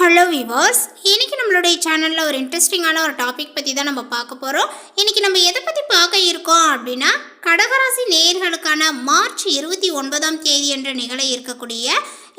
Hello viewers இன்றைக்கி நம்மளுடைய சேனலில் ஒரு இன்ட்ரெஸ்டிங்கான ஒரு டாபிக் பற்றி தான் நம்ம பார்க்க போகிறோம் இன்னைக்கு நம்ம எதை பற்றி பார்க்க இருக்கோம் அப்படின்னா கடகராசி நேயர்களுக்கான மார்ச் இருபத்தி ஒன்பதாம் தேதி என்ற நிகழ இருக்கக்கூடிய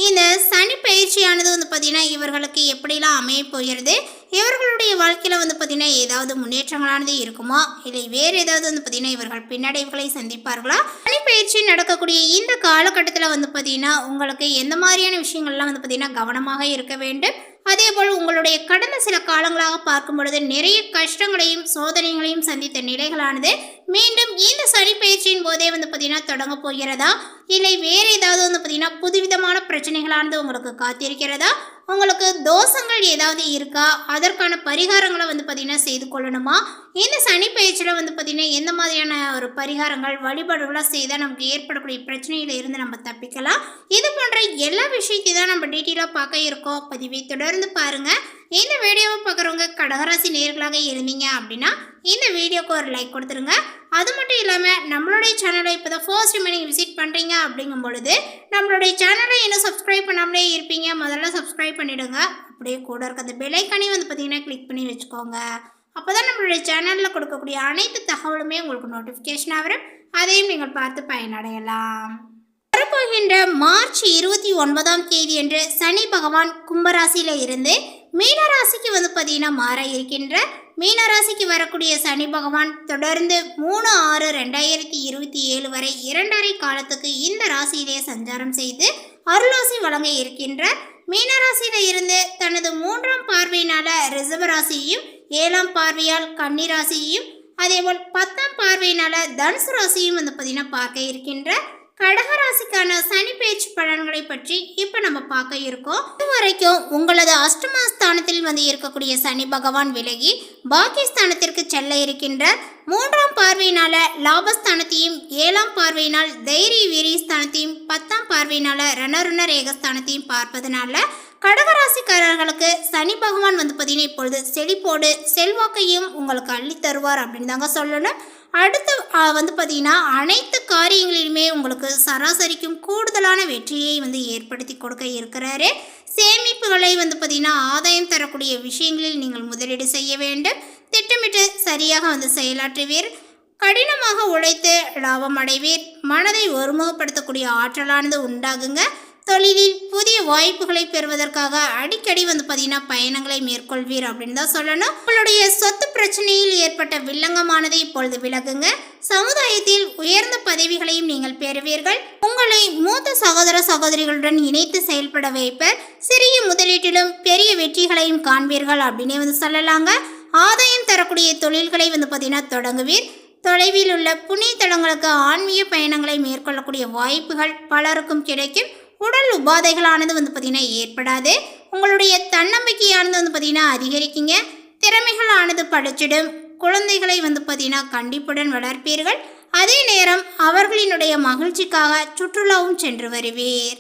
இந்த சனி பயிற்சியானது வந்து பார்த்திங்கன்னா இவர்களுக்கு எப்படிலாம் அமைய போகிறது? இவர்களுடைய வாழ்க்கையில் வந்து பார்த்திங்கன்னா ஏதாவது முன்னேற்றங்களானது இருக்குமா? இல்லை வேறு ஏதாவது வந்து பார்த்திங்கன்னா இவர்கள் பின்னடைவுகளை சந்திப்பார்களா? சனி பயிற்சி நடக்கக்கூடிய இந்த காலகட்டத்தில் வந்து பார்த்திங்கன்னா உங்களுக்கு எந்த மாதிரியான விஷயங்கள்லாம் வந்து பார்த்திங்கன்னா கவனமாக இருக்க வேண்டும்? அதேபோல் உங்களுடைய கடந்த சில காலங்களாக பார்க்கும் பொழுது நிறைய கஷ்டங்களையும் சோதனைகளையும் சந்தித்த நிலைகளானது மீண்டும் இந்த சனி பயிற்சியின் போதே வந்து பார்த்தீங்கன்னா தொடங்க போகிறதா? இல்லை வேறு ஏதாவது வந்து பார்த்தீங்கன்னா புதுவிதமான பிரச்சனைகளானது உங்களுக்கு காத்திருக்கிறதா? உங்களுக்கு தோஷங்கள் ஏதாவது இருக்கா? அதற்கான பரிகாரங்களை வந்து பார்த்திங்கன்னா செய்து கொள்ளணுமா? இந்த சனி பயிற்சியில் வந்து பார்த்திங்கன்னா எந்த மாதிரியான ஒரு பரிகாரங்கள் வழிபாடுகளாக செய்தால் நமக்கு ஏற்படக்கூடிய பிரச்சனையில இருந்து நம்ம தப்பிக்கலாம்? இது போன்ற எல்லா விஷயத்தையும் தான் நம்ம டீட்டெயிலாக பார்க்க இருக்கோம். பதிவை தொடர்ந்து பாருங்கள் இந்த வீடியோவை பார்க்குறவங்க கடகராசி நேர்களாக இருந்தீங்க அப்படின்னா இந்த வீடியோக்கு ஒரு லைக் கொடுத்துருங்க. அது மட்டும் இல்லாமல் நம்மளுடைய சேனலை இப்போ தான் ஃபர்ஸ்ட் டைம் நீங்கள் விசிட் பண்ணுறீங்க அப்படிங்கும் பொழுது நம்மளுடைய சேனலை இன்னும் சப்ஸ்கிரைப் பண்ணாமலே இருப்பீங்க. முதல்ல சப்ஸ்கிரைப் பண்ணிவிடுங்க அப்படியே கூட இருக்க அந்த பெலைக்கானே வந்து பார்த்தீங்கன்னா கிளிக் பண்ணி வச்சுக்கோங்க. அப்போ தான் நம்மளுடைய சேனலில் கொடுக்கக்கூடிய அனைத்து தகவலுமே உங்களுக்கு நோட்டிஃபிகேஷனாக வரும். அதையும் நீங்கள் பார்த்து பயனடையலாம். வரப்போகின்ற மார்ச் இருபத்தி ஒன்பதாம் தேதி என்று சனி பகவான் கும்பராசியில் இருந்து மீனராசிக்கு வந்து பார்த்தீங்கன்னா மாற இருக்கின்ற மீனராசிக்கு வரக்கூடிய சனி பகவான் தொடர்ந்து மூணு ஆறு ரெண்டாயிரத்தி இருபத்தி ஏழு வரை இரண்டரை காலத்துக்கு இந்த ராசியிலே சஞ்சாரம் செய்து அருளாசி வழங்க இருக்கின்ற மீனராசியில இருந்து தனது மூன்றாம் பார்வையினால ரிசர்வ ராசியையும் ஏழாம் பார்வையால் கன்னிராசியையும் அதேபோல் பத்தாம் பார்வையினால தனுசு ராசியும் வந்து பார்த்தீங்கன்னா பார்க்க இருக்கின்ற கடகராசிக்கான சனி பேச்சு பலன்களை பற்றி இப்போ நம்ம பார்க்க இருக்கோம். இது வரைக்கும் உங்களது அஷ்டமஸ்தானத்தில் வந்து இருக்கக்கூடிய சனி பகவான் விலகி பாக்கியஸ்தானத்திற்கு செல்ல இருக்கின்ற மூன்றாம் பார்வையினால லாபஸ்தானத்தையும் ஏழாம் பார்வையினால் தைரிய வீரியஸ்தானத்தையும் பத்தாம் பார்வையினால ரணருண ரேகஸ்தானத்தையும் பார்ப்பதனால கடகராசிக்காரர்களுக்கு சனி பகவான் வந்து பார்த்தீங்கன்னா இப்பொழுது செழிப்போடு செல்வாக்கையும் உங்களுக்கு அள்ளி தருவார் அப்படின்னு தாங்க சொல்லணும். அடுத்து வந்து பார்த்தீங்கன்னா அனைத்து காரியங்களிலுமே உங்களுக்கு சராசரிக்கும் கூடுதலான வெற்றியை வந்து ஏற்படுத்தி கொடுக்க இருக்கிறாரு. சேமிப்புகளை வந்து பார்த்தீங்கன்னா ஆதாயம் தரக்கூடிய விஷயங்களில் நீங்கள் முதலீடு செய்ய வேண்டும். திட்டமிட்டு சரியாக வந்து செயலாற்றுவீர். கடினமாக உழைத்து லாபம் அடைவீர். மனதை ஒருமுகப்படுத்தக்கூடிய ஆற்றலானது உண்டாகுங்க. தொழிலில் புதிய வாய்ப்புகளை பெறுவதற்காக அடிக்கடி வந்து பார்த்தீங்கன்னா பயணங்களை மேற்கொள்வீர் அப்படின்னு தான் சொல்லணும். உங்களுடைய சொத்து பிரச்சனையில் ஏற்பட்ட வில்லங்கமானது இப்பொழுது விலகுங்க. சமுதாயத்தில் உயர்ந்த பதவிகளையும் நீங்கள் பெறுவீர்கள். உங்களை மூத்த சகோதர சகோதரிகளுடன் இணைத்து செயல்பட வைப்பர். சிறிய முதலீட்டிலும் பெரிய வெற்றிகளையும் காண்பீர்கள் அப்படின்னே வந்து சொல்லலாங்க. ஆதாயம் தரக்கூடிய தொழில்களை வந்து பார்த்தீங்கன்னா தொடங்குவீர். தொலைவில் உள்ள புண்ணிய தலங்களுக்கு ஆன்மீக பயணங்களை மேற்கொள்ளக்கூடிய வாய்ப்புகள் பலருக்கும் கிடைக்கும். உடல் உபாதைகளானது வந்து பார்த்திங்கன்னா ஏற்படாது. உங்களுடைய தன்னம்பிக்கையானது வந்து பார்த்திங்கன்னா அதிகரிக்குங்க. திறமைகளானது படிச்சிடும். குழந்தைகளை வந்து பார்த்திங்கன்னா கண்டிப்புடன் வளர்ப்பீர்கள். அதே நேரம் அவர்களினுடைய மகிழ்ச்சிக்காக சுற்றுலாவும் சென்று வருவீர்.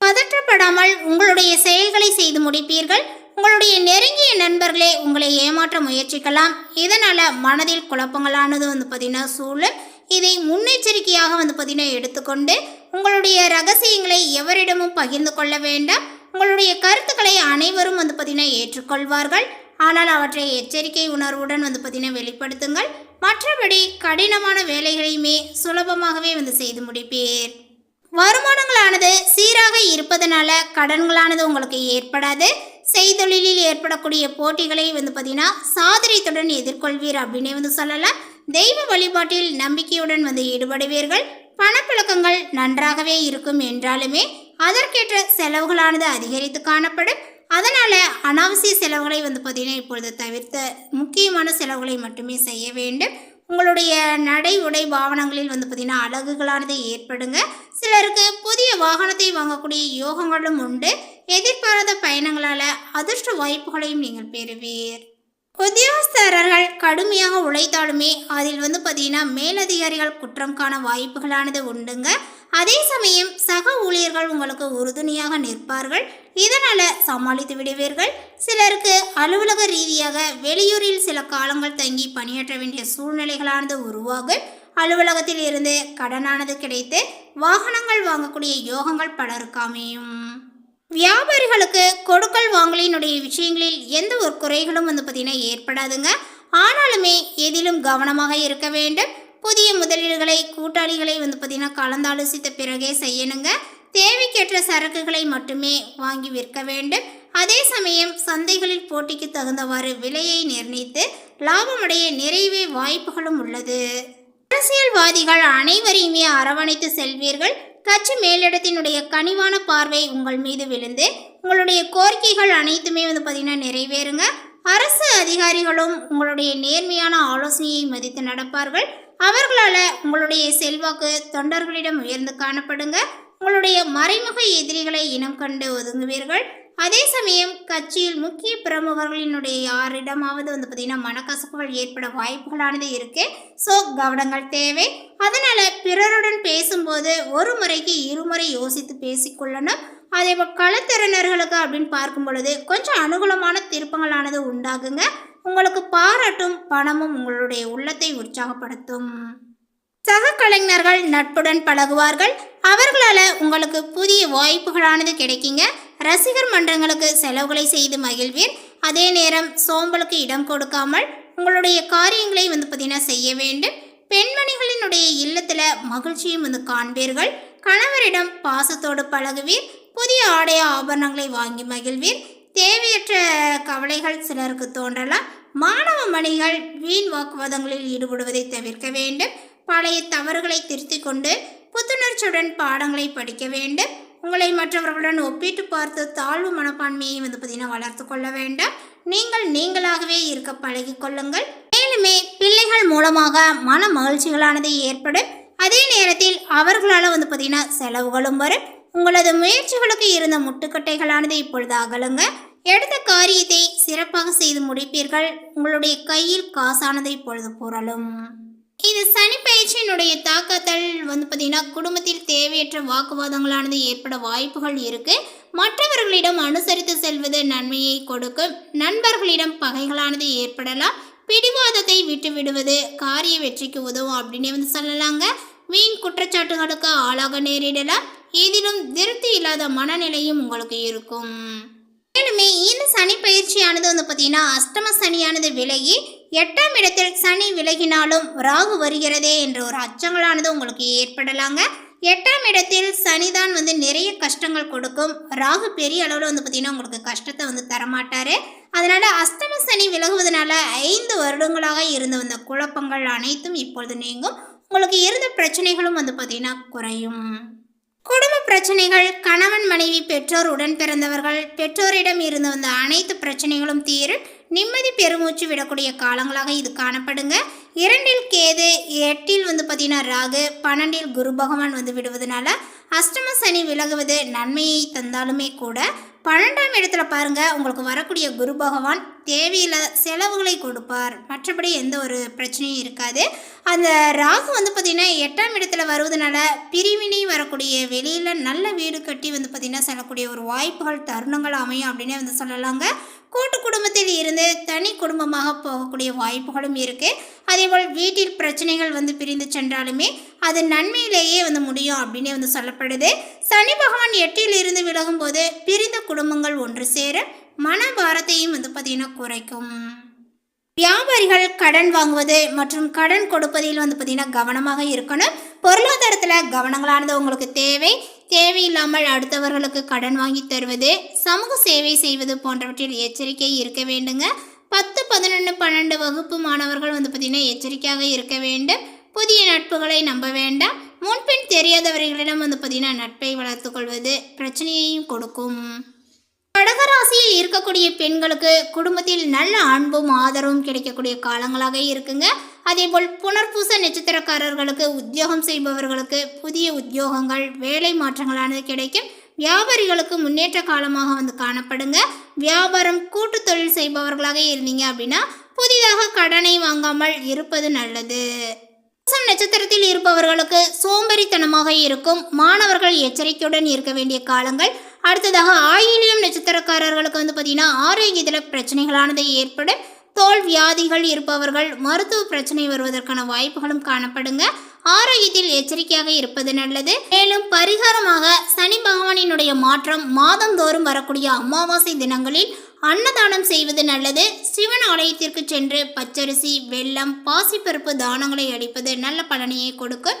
பதற்றப்படாமல் உங்களுடைய செயல்களை செய்து முடிப்பீர்கள். உங்களுடைய நெருங்கிய நண்பர்களே உங்களை ஏமாற்ற முயற்சிக்கலாம். இதனால் மனதில் குழப்பங்களானது வந்து பார்த்திங்கன்னா சூழல் இதை முன்னெச்சரிக்கையாக வந்து பார்த்திங்கன்னா எடுத்துக்கொண்டு உங்களுடைய ரகசியங்களை எவரிடமும் பகிர்ந்து கொள்ள வேண்டாம். உங்களுடைய கருத்துக்களை அனைவரும் வந்து பார்த்திங்கன்னா ஏற்றுக்கொள்வார்கள். ஆனால் அவற்றை எச்சரிக்கை உணர்வுடன் வந்து பார்த்தீங்கன்னா வெளிப்படுத்துங்கள். மற்றபடி கடினமான வேலைகளையுமே சுலபமாகவே வந்து செய்து முடிப்பீர். வருமானங்களானது சீராக இருப்பதனால கடன்களானது உங்களுக்கு ஏற்படாது. செய்தொழிலில் ஏற்படக்கூடிய போட்டிகளை வந்து பார்த்தீங்கன்னா சாதனைத்துடன் எதிர்கொள்வீர் அப்படின்னே வந்து சொல்லலாம். தெய்வ வழிபாட்டில் நம்பிக்கையுடன் வந்து ஈடுபடுவீர்கள். பணப்புழக்கங்கள் நன்றாகவே இருக்கும் என்றாலுமே அதற்கேற்ற செலவுகளானது அதிகரித்து காணப்படும். அதனால் அனாவசிய செலவுகளை வந்து பார்த்திங்கன்னா இப்பொழுது தவிர்த்த முக்கியமான செலவுகளை மட்டுமே செய்ய வேண்டும். உங்களுடைய நடை உடை பாவனங்களில் வந்து பார்த்திங்கன்னா அழகுகளானது ஏற்படுங்க. சிலருக்கு புதிய வாகனத்தை வாங்கக்கூடிய யோகங்களும் உண்டு. எதிர்பாராத பயணங்களால் அதிர்ஷ்ட வாய்ப்புகளையும் நீங்கள் பெறுவீர். உத்தியோகஸ்தரர்கள் கடுமையாக உழைத்தாலுமே அதில் வந்து பார்த்தீங்கன்னா மேலதிகாரிகள் குற்றம் காண வாய்ப்புகளானது உண்டுங்க. அதே சமயம் சக ஊழியர்கள் உங்களுக்கு உறுதுணையாக நிற்பார்கள். இதனால் சமாளித்து விடுவீர்கள். சிலருக்கு அலுவலக ரீதியாக வெளியூரில் சில காலங்கள் தங்கி பணியாற்ற வேண்டிய சூழ்நிலைகளானது உருவாகும். அலுவலகத்தில் இருந்து கடனானது கிடைத்து வாகனங்கள் வாங்கக்கூடிய யோகங்கள் பலருக்கு அமையும் வியாபாரிகளுக்கு கொடுக்கல் வாங்கலினுடைய விஷயங்களில் எந்த ஒரு குறைகளும் வந்து பார்த்திங்கன்னா ஏற்படாதுங்க. ஆனாலுமே எதிலும் கவனமாக இருக்க வேண்டும். புதிய முதலீடுகளை கூட்டாளிகளை வந்து பார்த்திங்கன்னா கலந்தாலோசித்த பிறகே செய்யணுங்க. தேவைக்கேற்ற சரக்குகளை மட்டுமே வாங்கி விற்க வேண்டும். அதே சமயம் சந்தைகளில் போட்டிக்கு தகுந்தவாறு விலையை நிர்ணயித்து லாபமடைய நிறையவே வாய்ப்புகளும் உள்ளது. அரசியல்வாதிகள் அனைவரையுமே அரவணைத்து செல்வீர்கள். கட்சி மேலிடத்தினுடைய கனிவான பார்வை உங்கள் மீது விழுந்து உங்களுடைய கோரிக்கைகள் அனைத்துமே வந்து பார்த்திங்கன்னா நிறைவேறுங்க. அரசு அதிகாரிகளும் உங்களுடைய நேர்மையான ஆலோசனையை மதித்து நடப்பார்கள். அவர்களால் உங்களுடைய செல்வாக்கு தொண்டர்களிடம் உயர்ந்து காணப்படுங்க. உங்களுடைய மறைமுக எதிரிகளை இனம் கண்டு ஒதுங்குவீர்கள். அதே சமயம் கட்சியில் முக்கிய பிரமுகர்களினுடைய யாரிடமாவது வந்து பார்த்திங்கன்னா மனக்கசப்புகள் ஏற்பட வாய்ப்புகளானது இருக்கு. ஸோ கவனங்கள் தேவை. அதனால பிறருடன் பேசும்போது ஒரு முறைக்கு இருமுறை யோசித்து பேசிக்கொள்ளணும் அதே போல் களத்திறனர்களுக்கு அப்படின்னு பார்க்கும் பொழுது கொஞ்சம் அனுகூலமான திருப்பங்களானது உண்டாகுங்க. உங்களுக்கு பாராட்டும் பணமும் உங்களுடைய உள்ளத்தை உற்சாகப்படுத்தும். சக கலைஞர்கள் நட்புடன் பழகுவார்கள். அவர்களால் உங்களுக்கு புதிய வாய்ப்புகளானது கிடைக்குங்க. ரசிகர் மன்றங்களுக்கு செலவுகளை செய்து மகிழ்வீர் அதே நேரம் சோம்பலுக்கு இடம் கொடுக்காமல் உங்களுடைய காரியங்களை வந்து பார்த்தீங்கன்னா செய்ய வேண்டும். பெண்மணிகளினுடைய இல்லத்தில் மகிழ்ச்சியும் வந்து காண்பீர்கள். கணவரிடம் பாசத்தோடு பழகுவீர். புதிய ஆடை ஆபரணங்களை வாங்கி மகிழ்வீர். தேவையற்ற கவலைகள் சிலருக்கு தோன்றலாம். மாணவ மணிகள் வீண் வாக்குவாதங்களில் ஈடுபடுவதை தவிர்க்க வேண்டும். பழைய தவறுகளை திருத்திக் கொண்டு புத்துணர்ச்சியுடன் பாடங்களை படிக்க வேண்டும். உங்களை மற்றவர்களுடன் ஒப்பிட்டு பார்த்து தாழ்வு மனப்பான்மையை வந்து பார்த்தீங்கன்னா வளர்த்து கொள்ள வேண்டாம். நீங்கள் நீங்களாகவே இருக்க பழகிக்கொள்ளுங்கள் மேலுமே பிள்ளைகள் மூலமாக மன மகிழ்ச்சிகளானது ஏற்படும். அதே நேரத்தில் அவர்களால் வந்து பார்த்தீங்கன்னா செலவுகளும் வரும். உங்களது முயற்சிகளுக்கு இருந்த முட்டுக்கட்டைகளானது இப்பொழுது அகலுங்க. எடுத்த காரியத்தை சிறப்பாக செய்து முடிப்பீர்கள். உங்களுடைய கையில் காசானது இப்பொழுது புரளும். இது சனி பயிற்சியினுடைய தாக்கத்தால் வந்து பார்த்தீங்கன்னா குடும்பத்தில் தேவையற்ற வாக்குவாதங்களானது ஏற்பட வாய்ப்புகள் இருக்கு. மற்றவர்களிடம் அனுசரித்து செல்வது நன்மையை கொடுக்கும். நண்பர்களிடம் பகைகளானது ஏற்படலாம். பிடிவாதத்தை விட்டு விடுவது காரிய வெற்றிக்கு உதவும் அப்படின்னு வந்து சொல்லலாங்க. வீண் குற்றச்சாட்டுகளுக்கு ஆளாக நேரிடலாம். ஏதிலும் திருப்தி இல்லாத மனநிலையும் உங்களுக்கு இருக்கும். மேலுமே இந்த சனி பயிற்சியானது வந்து பார்த்தீங்கன்னா அஷ்டம சனியானது விலகி எட்டாம் இடத்தில் சனி விலகினாலும் ராகு வருகிறதே என்ற ஒரு அச்சங்களானது உங்களுக்கு ஏற்படலாங்க. எட்டாம் இடத்தில் சனிதான் வந்து நிறைய கஷ்டங்கள் கொடுக்கும். ராகு பெரிய அளவில் வந்து பார்த்தீங்கன்னா உங்களுக்கு கஷ்டத்தை வந்து தரமாட்டார். அதனால் அஷ்டம சனி விலகுவதனால ஐந்து வருடங்களாக இருந்து வந்த குழப்பங்கள் அனைத்தும் இப்பொழுது நீங்கும். உங்களுக்கு இருந்த பிரச்சனைகளும் வந்து பார்த்தீங்கன்னா குறையும். குடும்ப பிரச்சனைகள் கணவன் மனைவி பெற்றோர் உடன் பிறந்தவர்கள் பெற்றோரிடம் இருந்து வந்த அனைத்து பிரச்சனைகளும் தீரும். நிம்மதி பெருமூச்சு விடக்கூடிய காலங்களாக இது காணப்படுங்க. இரண்டில் கேது எட்டில் வந்து பார்த்தீங்கன்னா ராகு பன்னெண்டில் குரு பகவான் வந்து விடுவதனால அஷ்டம சனி விலகுவது நன்மையை தந்தாலுமே கூட பன்னெண்டாம் இடத்துல பாருங்க உங்களுக்கு வரக்கூடிய குரு பகவான் தேவையில்லாத செலவுகளை கொடுப்பார். மற்றபடி எந்த ஒரு பிரச்சனையும் இருக்காது. அந்த ராகு வந்து பார்த்திங்கன்னா எட்டாம் இடத்துல வருவதனால பிரிவினை வரக்கூடிய வெளியில் நல்ல வீடு கட்டி வந்து பார்த்திங்கன்னா செல்லக்கூடிய ஒரு வாய்ப்புகள் தருணங்கள் அமையும் அப்படின்னே வந்து சொல்லலாங்க. கூட்டு குடும்பத்தில் இருந்து தனி குடும்பமாக போகக்கூடிய வாய்ப்புகளும் இருக்குது அதேபோல் வீட்டில் பிரச்சனைகள் வந்து பிரிந்து சென்றாலுமே அது நன்மையிலேயே வந்து முடியும் அப்படின்னே வந்து சொல்லப்படுது. சனி பகவான் எட்டில் இருந்து விலகும் போது பிரிந்த குடும்பங்கள் ஒன்று சேர மனபாரத்தையும் வந்து பார்த்திங்கன்னா குறைக்கும். வியாபாரிகள் கடன் வாங்குவது மற்றும் கடன் கொடுப்பதில் வந்து பார்த்திங்கன்னா கவனமாக இருக்கணும். பொருளாதாரத்தில் கவனங்களானது உங்களுக்கு தேவை. தேவையில்லாமல் அடுத்தவர்களுக்கு கடன் வாங்கி தருவது சமூக சேவை செய்வது போன்றவற்றில் எச்சரிக்கை இருக்க வேண்டுங்க. பத்து பதினொன்று பன்னெண்டு வகுப்பு மாணவர்கள் வந்து பார்த்திங்கன்னா எச்சரிக்கையாக இருக்க வேண்டும். புதிய நட்புகளை நம்ப வேண்டாம். முன்பின் தெரியாதவர்களிடம் வந்து பார்த்திங்கன்னா நட்பை வளர்த்துக்கொள்வது பிரச்சனையையும் கொடுக்கும். கடகராசியில் இருக்கக்கூடிய பெண்களுக்கு குடும்பத்தில் நல்ல அன்பும் ஆதரவும் கிடைக்கக்கூடிய காலங்களாக இருக்குங்க. அதேபோல் புனர்பூச நட்சத்திரக்காரர்களுக்கு உத்தியோகம் செய்பவர்களுக்கு புதிய உத்தியோகங்கள் வேலை மாற்றங்களானது கிடைக்கும். வியாபாரிகளுக்கு முன்னேற்ற காலமாக வந்து காணப்படுங்க. வியாபாரம் கூட்டு தொழில் செய்பவர்களாக இருந்தீங்க அப்படின்னா புதிதாக கடனை வாங்காமல் இருப்பது நல்லது. பூசம் நட்சத்திரத்தில் இருப்பவர்களுக்கு சோம்பேறித்தனமாக இருக்கும். மாணவர்கள் எச்சரிக்கையுடன் இருக்க வேண்டிய காலங்கள். அடுத்ததாக ஆயிலியம் நட்சத்திரக்காரர்களுக்கு வந்து பார்த்தீங்கன்னா ஆரோக்கியத்தில் பிரச்சனைகளானது ஏற்படும். தோல் வியாதிகள் இருப்பவர்கள் மருத்துவ பிரச்சனை வருவதற்கான வாய்ப்புகளும் காணப்படுங்க. ஆரோக்கியத்தில் எச்சரிக்கையாக இருப்பது நல்லது. மேலும் பரிகாரமாக சனி பகவானினுடைய மாற்றம் மாதந்தோறும் வரக்கூடிய அமாவாசை தினங்களில் அன்னதானம் செய்வது நல்லது. சிவன் ஆலயத்திற்கு சென்று பச்சரிசி வெள்ளம் பாசிப்பருப்பு தானங்களை அளிப்பது நல்ல பலனையை கொடுக்கும்.